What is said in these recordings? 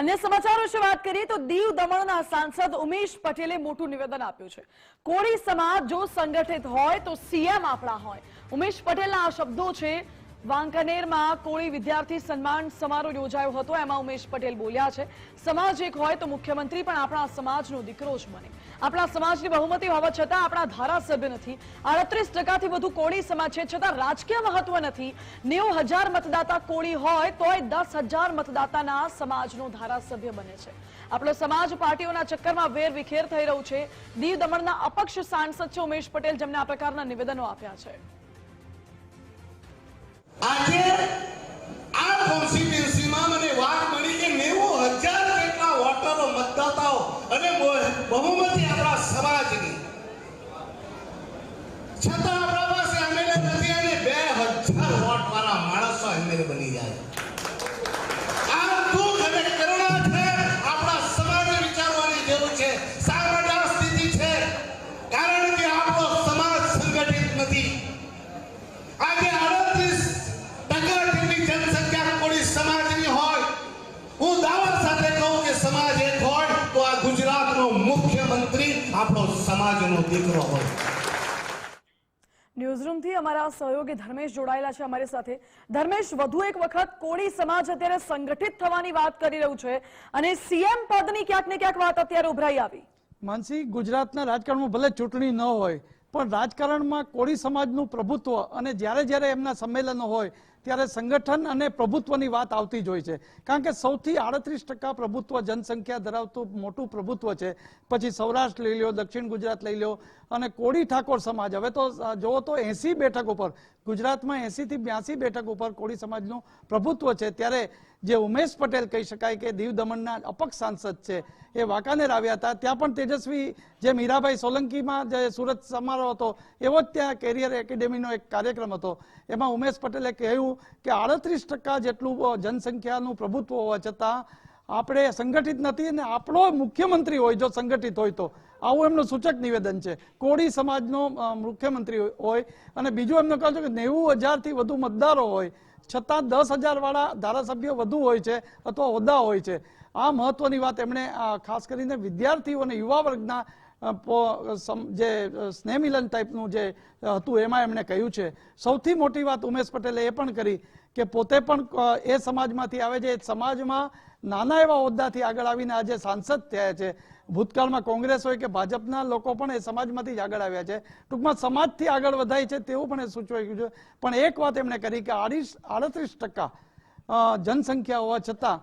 અન્ય સમાચારો વિશે વાત કરીએ તો દીવ દમણના સાંસદ ઉમેશ પટેલે મોટું નિવેદન આપ્યું છે. કોળી સમાજ જો સંગઠિત હોય તો સીએમ આપણા હોય. ઉમેશ પટેલના આ શબ્દો છે વાંકાનેરમાં કોળી વિદ્યાર્થી સન્માન સમારોહ યોજાયો હતો. એમાં ઉમેશ પટેલ બોલ્યા છે, સમાજ એક હોય તો મુખ્યમંત્રી પણ આપણા સમાજનો દીકરો જ બને. આપણા સમાજની બહુમતી હોવા છતાં આપણા ધારાસભ્ય નથી. આડત્રીસ ટકાથી વધુ કોળી સમાજ છે, છતાં રાજકીય મહત્વ નથી. નેવું હજાર મતદાતા કોળી હોય તોય દસ હજાર મતદાતાના સમાજનો ધારાસભ્ય બને છે. આપણો સમાજ પાર્ટીઓના ચક્કરમાં વેર વિખેર થઈ રહ્યું છે. દીવ દમણના અપક્ષ સાંસદ છે ઉમેશ પટેલ, જેમને આ પ્રકારના નિવેદનો આપ્યા છે. આજે છતાં આપણા પાસે એમએલએ નથી બે હજાર વોટ વાળા માણસો એમએલએ બની જાય. આ આપણા સમાજને વિચારવાની જરૂર છે. આપણો સમાજનો દીકરો હોય. ન્યૂઝરૂમથી અમારા સહયોગી ધર્મેશ જોડાયેલા છે અમારી સાથે. ધર્મેશ વધુ એક વખત કોળી સમાજ અત્યારે સંગઠિત થવાની વાત કરી રહ્યું છે અને સીએમ પદની ક્યાંક ને ક્યાંક વાત અત્યારે ઉભરાઈ આવી. માનસી ગુજરાતના રાજકારણમાં ભલે ચૂંટણી ન હોય પણ રાજકારણમાં કોળી સમાજનું પ્રભુત્વ અને જ્યારે જ્યારે એમના સંમેલનો હોય, ત્યારે સંગઠન અને પ્રભુત્વની વાત આવતી જ હોય છે. કારણ કે સૌથી આડત્રીસ ટકા પ્રભુત્વ જનસંખ્યા ધરાવતું મોટું પ્રભુત્વ છે. પછી સૌરાષ્ટ્ર લઈ લો દક્ષિણ ગુજરાત લઈ લો અને કોળી ઠાકોર સમાજ. હવે તો જુઓ તો એસી બેઠક ઉપર, ગુજરાતમાં એસીથી બ્યાસી બેઠક ઉપર કોળી સમાજનું પ્રભુત્વ છે. ત્યારે જે ઉમેશ પટેલ કહી શકાય કે દીવ દમણના અપક્ષ સાંસદ છે, એ વાંકાનેર આવ્યા હતા. ત્યાં પણ તેજસ્વી જે મીરાભાઈ સોલંકીમાં જે સુરત સમારોહ હતો. એવો જ ત્યાં કેરિયર એકેડેમીનો એક કાર્યક્રમ હતો. એમાં ઉમેશ પટેલે કહ્યું કે આડત્રીસ ટકા જેટલું જનસંખ્યાનું પ્રભુત્વ હોવા છતાં આપણે સંગઠિત નથી અને આપણો મુખ્યમંત્રી હોય જો સંગઠિત હોય તો. આવું એમનું સૂચક નિવેદન છે. કોળી સમાજનો મુખ્યમંત્રી હોય અને બીજું એમને કહ્યું છે કે નેવું હજારથી વધુ મતદારો હોય. છતાં દસ હજારવાળા ધારાસભ્ય વધુ હોય છે અથવા હોદ્દા હોય છે. આ મહત્વની વાત એમણે ખાસ કરીને વિદ્યાર્થીઓ અને યુવા વર્ગના જે સ્નેહમિલન ટાઈપનું જે હતું, એમાં એમણે કહ્યું છે. સૌથી મોટી વાત ઉમેશ પટેલે એ પણ કરી કે પોતે પણ એ સમાજમાંથી આવે છે. એ સમાજમાં નાના એવા હોદ્દાથી આગળ આવીને આજે સાંસદ થયા છે. ભૂતકાળમાં કોંગ્રેસ હોય કે ભાજપના લોકો પણ એ સમાજમાંથી જ આગળ આવ્યા છે. ટૂંકમાં સમાજથી આગળ વધાય છે તેવું પણ એ સૂચવાયું છે. પણ એક વાત એમણે કરી કે આડીસ આડત્રીસ ટકા જનસંખ્યા હોવા છતાં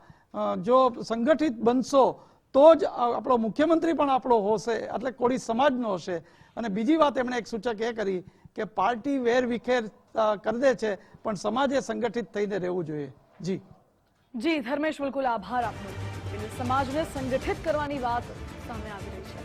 જો સંગઠિત બનશો તો જ આપણો મુખ્યમંત્રી પણ આપણો હશે, એટલે કોળી સમાજનો હશે. અને બીજી વાત એમણે એક સૂચક એ કરી કે પાર્ટી વેર વિખેર કરી દે છે, પણ સમાજે સંગઠિત થઈને રહેવું જોઈએ. જી. જી, ધર્મેશ બિલકુલ આભાર આપનો. સમાજને સંગઠિત કરવાની વાત સામે આવી રહી છે.